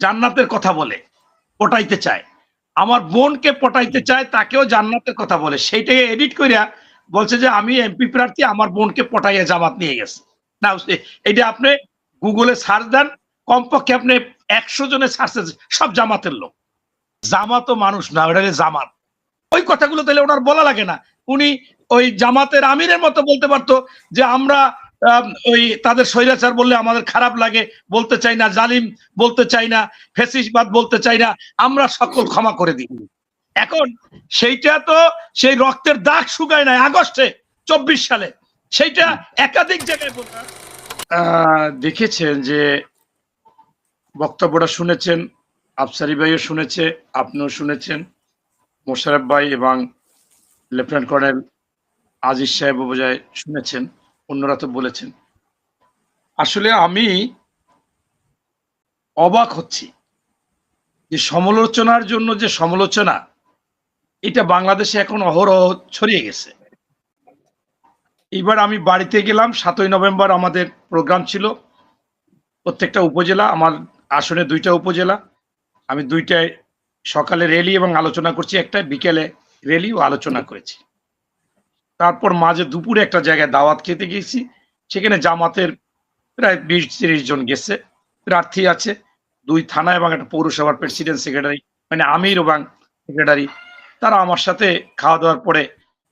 জান্নাতের কথা বলে পটাইতে চায়। আমার বোনকে পটাইতে চায় তাকেও জান্নাতের কথা বলে। সেইটাকে এডিট করিয়া বলছে যে আমি এমপি প্রার্থী আমার বোনকে পটাইয়া জামাত নিয়ে গেছে। না এটা আপনি গুগলে সার্চ দেন কমপক্ষে আপনি একশো জনের সার্চ সব জামাতের লোক। জামাতও মানুষ না ওটা জামাত। ওই কথাগুলো তাহলে ওনার বলা লাগে না। উনি ওই জামাতের আমিরের মতো বলতে পারতো যে আমরা আম, ওই তাদের স্বৈরাচার বললে আমাদের খারাপ লাগে, বলতে চাই না, জালিম বলতে চাই না ফেসিসবাদ বলতে চাই না, আমরা সকল ক্ষমা করে দিই। এখন সেইটা তো সেই রক্তের দাগ শুকায় নাই আগস্টে, চব্বিশ সালে। সেইটা একাধিক জায়গায় বলতে দেখেছেন যে বক্তব্যটা শুনেছেন, আফসারি ভাইও শুনেছে, আপনিও শুনেছেন মোশারফ ভাই এবং লেফটেন্যান্ট কর্নেল আজিজ সাহেব বোঝায় শুনেছেন। অন্যরা তো বলেছেন। আসলে আমি অবাক হচ্ছি যে সমালোচনার জন্য যে সমালোচনা, এটা বাংলাদেশে এখন অহরহ ছড়িয়ে গেছে। এবার আমি বাড়িতে গেলাম, সাতই নভেম্বর আমাদের প্রোগ্রাম ছিল। প্রত্যেকটা উপজেলা, আমার আসনে দুইটা উপজেলা। আমি দুইটায় সকালে র্যালি এবং আলোচনা করছি একটা বিকেলে র্যালি ও আলোচনা করেছি। তারপর মাঝে দুপুরে একটা জায়গায় দাওয়াত খেতে গেছি। সেখানে জামাতের প্রায় বিশ তিরিশ জন গেছে, প্রার্থী আছে। দুই থানা এবং একটা পৌরসভার প্রেসিডেন্ট সেক্রেটারি মানে আমির এবং সেক্রেটারি তারা আমার সাথে খাওয়া দাওয়ার পরে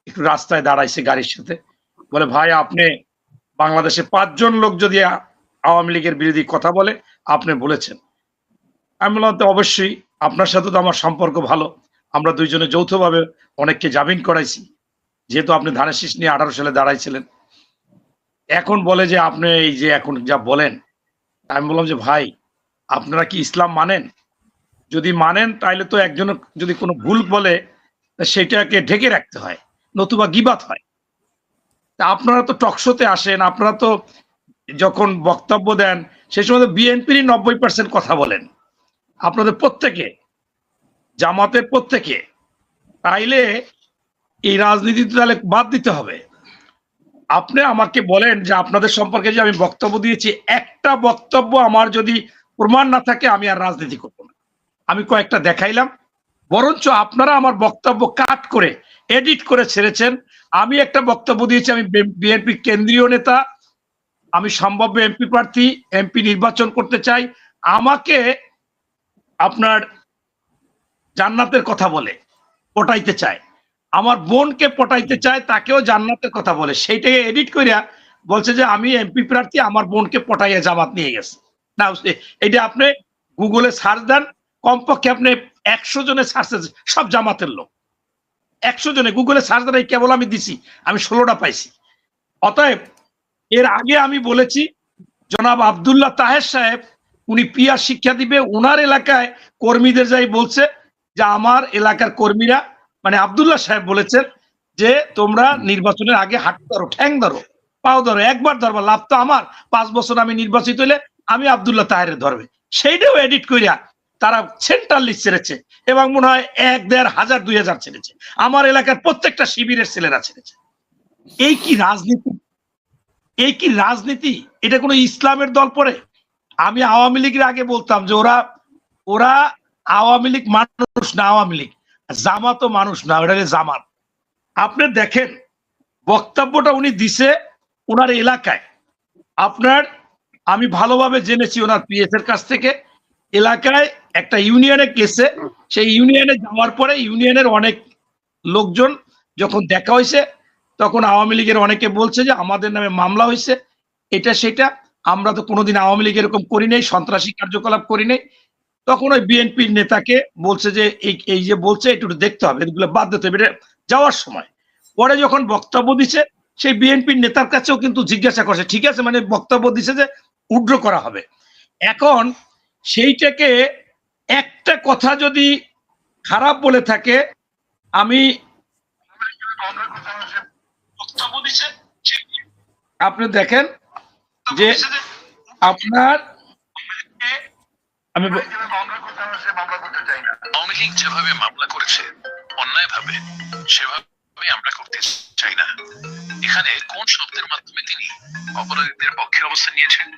একটু রাস্তায় দাঁড়াইছে গাড়ির সাথে। বলে, ভাই, আপনি বাংলাদেশে পাঁচজন লোক যদি আওয়ামী লীগের বিরোধী কথা বলে, আপনি বলেছেন। আমি বললাম, তো অবশ্যই, আপনার সাথে তো আমার সম্পর্ক ভালো। আমরা দুইজনে যৌথভাবে অনেককে জামিন করাইছি। যেহেতু আপনি ধানের শীষ নিয়ে আঠারো সালে দাঁড়াইছিলেন, এখন বলে যে আপনি এই যে এখন যা বলেন, আমি বললাম যে ভাই, আপনারা কি ইসলাম মানেন? যদি মানেন তাহলে তো একজন যদি কোনো ভুল বলে সেটাকে ঢেকে রাখতে হয়, নতুবা গিবাত হয়। তা আপনারা তো টকশোতে আসেন, আপনারা তো যখন বক্তব্য দেন সেই সময় তো বিএনপির নব্বই পার্সেন্ট কথা বলেন। আপনাদের প্রত্যেকে, জামাতের প্রত্যেকে, তাইলে এই রাজনীতি তো তাহলে বাদ দিতে হবে। আপনি আমাকে বলেন যে আপনাদের সম্পর্কে যে আমি বক্তব্য দিয়েছি, একটা বক্তব্য আমার যদি প্রমাণ না থাকে, আমি আর রাজনীতি করব না। আমি কয়েকটা দেখাইলাম। বরঞ্চ আপনারা আমার বক্তব্য কাট করে এডিট করে ছেড়েছেন। আমি একটা বক্তব্য দিয়েছি, আমি বিএনপি কেন্দ্রীয় নেতা, আমি সম্ভাব্য এমপি প্রার্থী, এমপি নির্বাচন করতে চাই। আমাকে আপনার জান্নাতের কথা বলে, ওটাইতে চায় আমার বোনকে পটাইতে চায়, তাকেও জান্নাতের কথা বলে। সেইটাকে এডিট করিয়া বলছে যে, আমি এমপি প্রার্থী, আমার বোনকে পটাইয়া জামাত নিয়ে গেছে। না এটা আপনি গুগলে সার্চ দেন, কমপক্ষে আপনি একশো জনের সার্চ সব জামাতের লোক। একশো জনে গুগলে সার্চ দেন, এই কেবল আমি দিছি, আমি ষোলোটা পাইছি। অতএব, এর আগে আমি বলেছি, জনাব আব্দুল্লাহ তাহের সাহেব, উনি পিয়ার শিক্ষা দিবে ওনার এলাকায় কর্মীদের যাই বলছে, যে আমার এলাকার কর্মীরা মানে আবদুল্লাহ সাহেব বলেছেন যে, তোমরা নির্বাচনের আগে হাত ধরো, ঠ্যাং ধরো, পাও ধরো, একবার ধরবা, লাভ তো আমার। পাঁচ বছর আমি নির্বাচিত হলে আমি আবদুল্লাহ তাহের ধরবে। সেইটাও এডিট করিয়া তারা সেন্ট্রাল লিস্ট ছেড়েছে এবং মনে হয় এক দেড় হাজার, দুই হাজার ছেড়েছে। আমার এলাকার প্রত্যেকটা শিবিরের ছেলেরা ছেড়েছে। এই কি রাজনীতি? এই কি রাজনীতি? এটা কোনো ইসলামের দল পরে আমি আওয়ামী লীগের আগে বলতাম যে, ওরা ওরা আওয়ামী লীগ মানুষ না আওয়ামী লীগ। জামাতও মানুষ না, ওটা জামাত আপনি দেখেন, বক্তব্যটা উনি দিছে ওনার এলাকায়। আপনার, আমি ভালোভাবে জেনেছি ওনার পিএস এর কাছ থেকে, এলাকায় একটা ইউনিয়নে গেছে, সেই ইউনিয়নে যাওয়ার পরে ইউনিয়নের অনেক লোকজন যখন দেখা হয়েছে, তখন আওয়ামী লীগের অনেকে বলছে যে আমাদের নামে মামলা হয়েছে, এটা সেটা, আমরা তো কোনোদিন আওয়ামী লীগ এরকম করি নাই, সন্ত্রাসী কার্যকলাপ করি নাই তখন ওই বিএনপির নেতাকে বলছে যে এই এই যে বলছে একটু দেখতে হবে এগুলো বাদ দিতে হবে। যাওয়ার সময়। পরে যখন বক্তব্য দিছে সেই বিএনপির নেতার কাছেও কিন্তু জিজ্ঞাসা করছে ঠিক আছে? মানে বক্তব্য দিছে যে উড্র করা হবে। এখন সেইটাকে একটা কথা যদি খারাপ বলে থাকে আমি আপনি দেখেন যে আপনার আমি আওয়ামী লীগ যেভাবে মামলা করেছে অন্যায় ভাবে সেভাবে আমরা করতে চাই না। এখানে কোন শব্দের মাধ্যমে তিনি অপরাধীদের পক্ষে অবস্থান নিয়েছেন?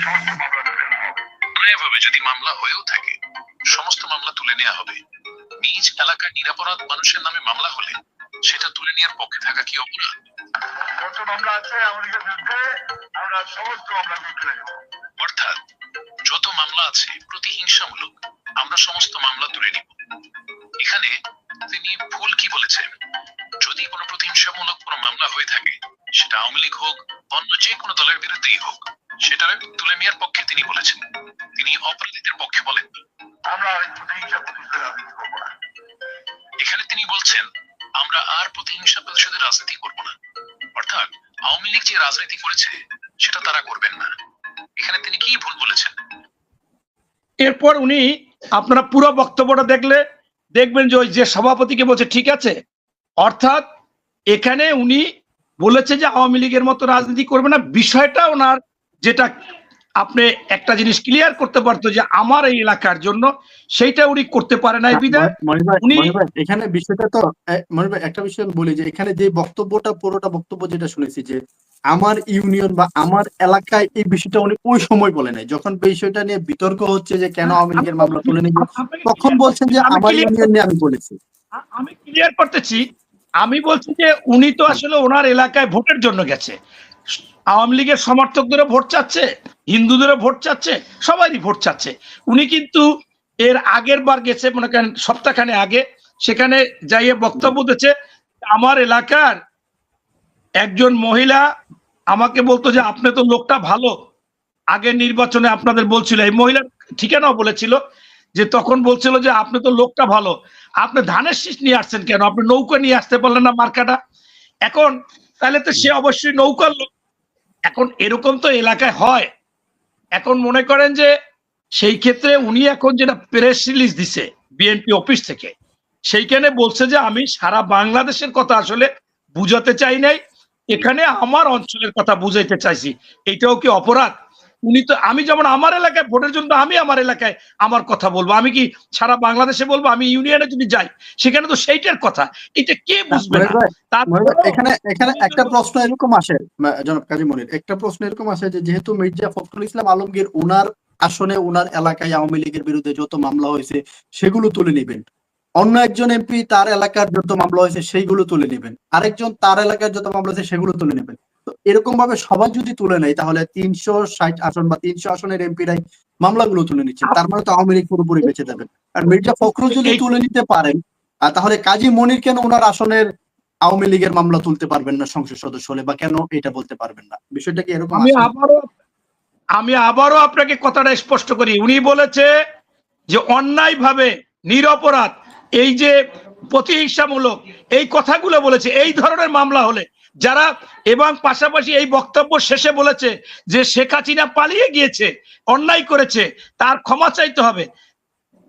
সমস্ত মামলা অন্যায়ভাবে যদি মামলা হয়েও থাকে সমস্ত মামলা তুলে নেওয়া হবে। নিজ এলাকার নিরাপরাধ মানুষের নামে মামলা হলে সেটা তুলে নেওয়ার পক্ষে থাকা কি অপরাধ? যত মামলা আছে আমাদের বিরুদ্ধে আমরা সমস্ত মামলা তুলে নেব। যত মামলা আছে প্রতিহিংসামূলক আমরা সমস্ত মামলা তুলে নিব। এখানে তিনি ভুল কি বলেছেন? যদি কোনো প্রতিহিংসামূলক কোনো মামলা হয়ে থাকে সেটা আওয়ামী লীগ হোক অন্য যে কোনো দলের বিরুদ্ধেই হোক সেটা তুলে নেওয়ার পক্ষে তিনি বলেছেন। তিনি অপরাধীদের পক্ষে বলেন। আমরা এখানে তিনি বলছেন আমরা আর প্রতিহিংসা প্রতিশোধের রাজনীতি করব না। অর্থাৎ আওয়ামী লীগ যে রাজনীতি করেছে সেটা তারা করবেন না। এখানে তিনি কি ভুল বলেছেন? এরপর উনি আপনারা পুরো বক্তব্যটা দেখলে দেখবেন যে ওই যে সভাপতিকে বলছে, ঠিক আছে। অর্থাৎ এখানে উনি বলেছে যে আওয়ামী লীগের মতো রাজনীতি করবে না। বিষয়টা ওনার যেটা আপনি একটা জিনিস ক্লিয়ার করতে পারতো যে আমার এই এলাকার জন্য সেইটা উনি করতে পারে নাই ভাই, উনি- এখানে বিষয়টা তো এ, মনির ভাই, একটা বিষয় আমি বলি যে এখানে যে বক্তব্যটা পুরোটা বক্তব্য যেটা শুনেছি যে আমার ইউনিয়ন বা আমার এলাকায় এই বিষয়টা উনি ওই সময় বলে নাই। যখন বিষয়টা নিয়ে বিতর্ক হচ্ছে যে কেন আওয়ামী লীগের মামলা তুলে নিবে তখন বলছেন যে আমার ইউনিয়ন নিয়ে আমি বলেছি। আমি ক্লিয়ার করতেছি আমি বলছি যে উনি তো আসলে ওনার এলাকায় ভোটের জন্য গেছে। আওয়ামী লীগের সমর্থকদেরও ভোট চাচ্ছে, হিন্দুদেরও ভোট চাচ্ছে, সবারই ভোট চাচ্ছে। উনি কিন্তু এর আগের বার গেছে, মনে করেন সপ্তাহখানে আগে, সেখানে যাইয়ে বক্তব্য দিচ্ছে আমার এলাকার একজন মহিলা আমাকে বলতো যে, আপনি তো লোকটা ভালো। আগের নির্বাচনে আপনাদের বলছিল, এই মহিলার ঠিকানাও বলেছিল যে, তখন বলছিল যে, আপনি তো লোকটা ভালো। আপনি ধানের শীষ নিয়ে আসছেন কেন? আপনি নৌকা নিয়ে আসতে পারলেন না মার্কাটা। এখন, তাহলে তো সে অবশ্যই নৌকার লোক। এখন এরকম তো এলাকায় হয়। এখন মনে করেন যে সেই ক্ষেত্রে উনি এখন যেটা প্রেস রিলিজ দিছে বিএনপি অফিস থেকে, সেইখানে বলছে যে আমি সারা বাংলাদেশের কথা আসলে বুঝাতে চাই নাই। এখানে আমার অঞ্চলের কথা বুঝাইতে চাইছি। এটাও কি অপরাধ? উনি তো আমি যেমন আমার এলাকায় ভোটের জন্য আমি আমার এলাকায় আমার কথা বলব। আমি কি সারা বাংলাদেশে বলব? আমি ইউনিয়নে যদি যাই সেখানে তো সেইটার কথা। এটা কে বুঝবে এখানে এখানে একটা প্রশ্ন এরকম আসে জনাব কাজী মনির একটা প্রশ্ন এরকম আসে যে যেহেতু মির্জা ফখরুল ইসলাম আলমগীর ওনার আসনে ওনার এলাকায় আওয়ামী লীগের বিরুদ্ধে যত মামলা হয়েছে সেগুলো তুলে নেবেন। অন্য একজন এমপি তার এলাকার যত মামলা হয়েছে সেইগুলো তুলে নেবেন। আরেকজন তার এলাকার যত মামলা হয়েছে সেগুলো তুলে নেবেন। তো এরকম ভাবে সবাই যদি তুলে নেয় তাহলে তিনশো ষাট আসন বা তিনশো আসনের এমপিরাই মামলাগুলো তুলে নিচ্ছেন তার মানে তো আওয়ামী লীগ পুরোপুরি বেঁচে যাবেন আর মির্জা ফখরুল যদি তুলে নিতে পারেন আর তাহলে কাজী মনির কেন ওনার আসনের আওয়ামী লীগের মামলা তুলতে পারবেন না সংসদ সদস্য হলে বা কেন এটা বলতে পারবেন না? বিষয়টা কি এরকম আমি আবারও আমি আবারও আপনাকে কথাটা স্পষ্ট করি। উনি বলেছে যে অন্যায় ভাবে নিরপরাধ এই যে প্রতিহিংসামূলক এই কথাগুলো বলেছে এই ধরনের মামলা হলে যারা এবং পাশাপাশি এই বক্তব্য শেষে বলেছে যে শেখ হাসিনা পালিয়ে গিয়েছে, অন্যায় করেছে, তার ক্ষমা চাইতে হবে।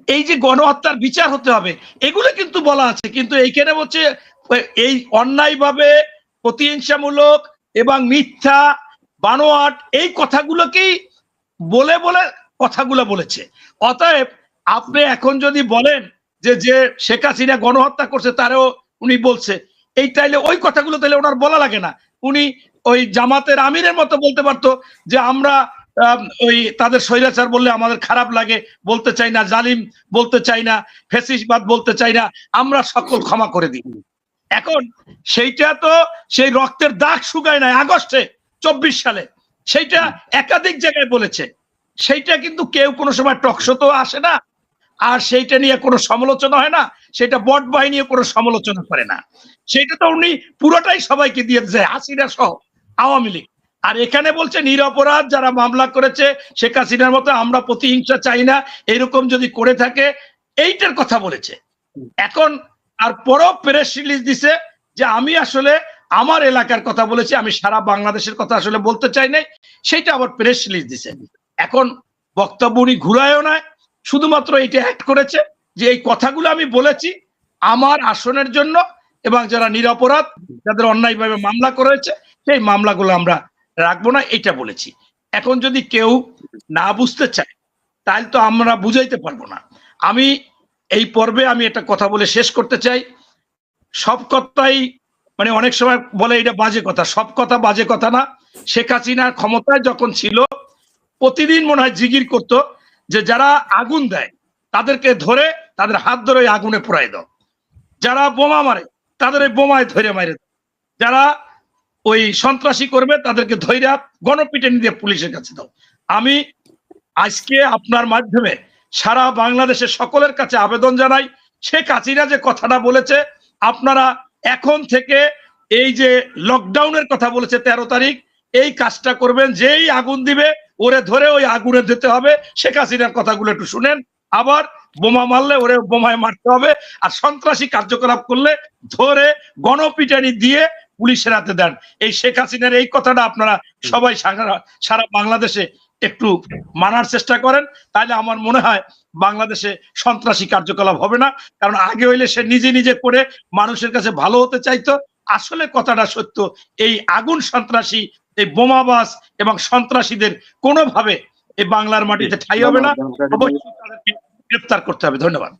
এই যে গণহত্যার বিচার হতে হবে, এগুলো কিন্তু বলা আছে। কিন্তু এইখানে হচ্ছে এই অন্যায়ভাবে প্রতিহিংসামূলক এবং মিথ্যা, বানোয়াট, এই কথাগুলোকেই বলে বলে কথাগুলো বলেছে। অতএব আপনি এখন যদি বলেন যে যে শেখ হাসিনা গণহত্যা করছে, তারও উনি বলছে। এই তাইলে ওই কথাগুলো তাহলে ওনার বলা লাগে না। উনি ওই জামাতের আমিরের মতো বলতে পারতো যে আমরা ওই তাদের স্বৈরাচার বললে আমাদের খারাপ লাগে, বলতে চাই না, জালিম বলতে চাই না ফেসিসবাদ বলতে চাই না, আমরা সকল ক্ষমা করে দিই। এখন সেইটা তো সেই রক্তের দাগ শুকায় নাই আগস্টে, চব্বিশ সালে। সেইটা একাধিক জায়গায় বলেছে। সেইটা কিন্তু কেউ কোনো সময় টকশো তো আসে না। আর সেইটা নিয়ে কোনো সমালোচনা হয় না, সেটা বট বাহিনীও কোনো সমালোচনা করে না। সেটা তো উনি পুরোটাই সবাইকে দিয়ে যায় হাসিনা সহ, আওয়ামী লীগ। আর এখানে বলছে নিরপরাধ যারা মামলা করেছে, শেখ হাসিনার মতো আমরা প্রতিহিংসা চাই না, এরকম যদি করে থাকে, এইটার কথা বলেছে। এখন আর পরও প্রেস রিলিজ দিছে যে আমি আসলে আমার এলাকার কথা বলেছি, আমি সারা বাংলাদেশের কথা আসলে বলতে চাই নাই, সেটা আবার প্রেস রিলিজ দিছে। এখন বক্তব্য উনি ঘুরায়ও নয় শুধুমাত্র এটা অ্যাড করেছে যে এই কথাগুলো আমি বলেছি আমার আসনের জন্য এবং যারা নিরপরাধ, যাদের অন্যায়ভাবে মামলা করেছে, সেই মামলাগুলো আমরা রাখব না এটা বলেছি। এখন যদি কেউ না বুঝতে চায়, তাহলে তো আমরা বুঝাইতে পারব না। আমি এই পর্বে আমি একটা কথা বলে শেষ করতে চাই। সব কথাই মানে অনেক সময় বলে এটা বাজে কথা, সব কথা বাজে কথা না। শেখ হাসিনার ক্ষমতায় যখন ছিল, প্রতিদিন মনে হয় জিগির করতো যে যারা আগুন দেয়, তাদেরকে ধরে তাদের হাত ধরে আগুনে পোড়াই দাও। যারা বোমা মারে, তাদের ওই বোমায় ধরে মারে যারা ওই সন্ত্রাসী করবে, তাদেরকে ধৈর্য গণপিটে দিয়ে পুলিশের কাছে দাও। আমি আজকে আপনার মাধ্যমে সারা বাংলাদেশের সকলের কাছে আবেদন জানাই, শেখ হাসিনা যে কথাটা বলেছে, আপনারা এখন থেকে এই যে লকডাউনের কথা বলেছে তেরো তারিখ, এই কাজটা করবেন, যেই আগুন দিবে ওরে ধরে ওই আগুনে দিতে হবে। শেখ হাসিনার কথাগুলো একটু শুনেন। আবার বোমা মারলে ওরে বোমায় মারতে হবে। আর সন্ত্রাসী কার্যকলাপ করলে ধরে গণপিটানি দিয়ে পুলিশের হাতে দেন। এই শেখ হাসিনার এই কথাটা আপনারা সবাই সারা বাংলাদেশে একটু মানার চেষ্টা করেন। তাহলে আমার মনে হয় বাংলাদেশে সন্ত্রাসী কার্যকলাপ হবে না। কারণ আগে হইলে সে নিজে নিজে করে মানুষের কাছে ভালো হতে চাইতো। আসলে কথাটা সত্য, এই আগুন সন্ত্রাসী এই বোমাবাস এবং সন্ত্রাসীদের কোনোভাবে এই বাংলার মাটিতে ঠাই হবে না। অবশ্যই তাদেরকে গ্রেপ্তার করতে হবে। ধন্যবাদ।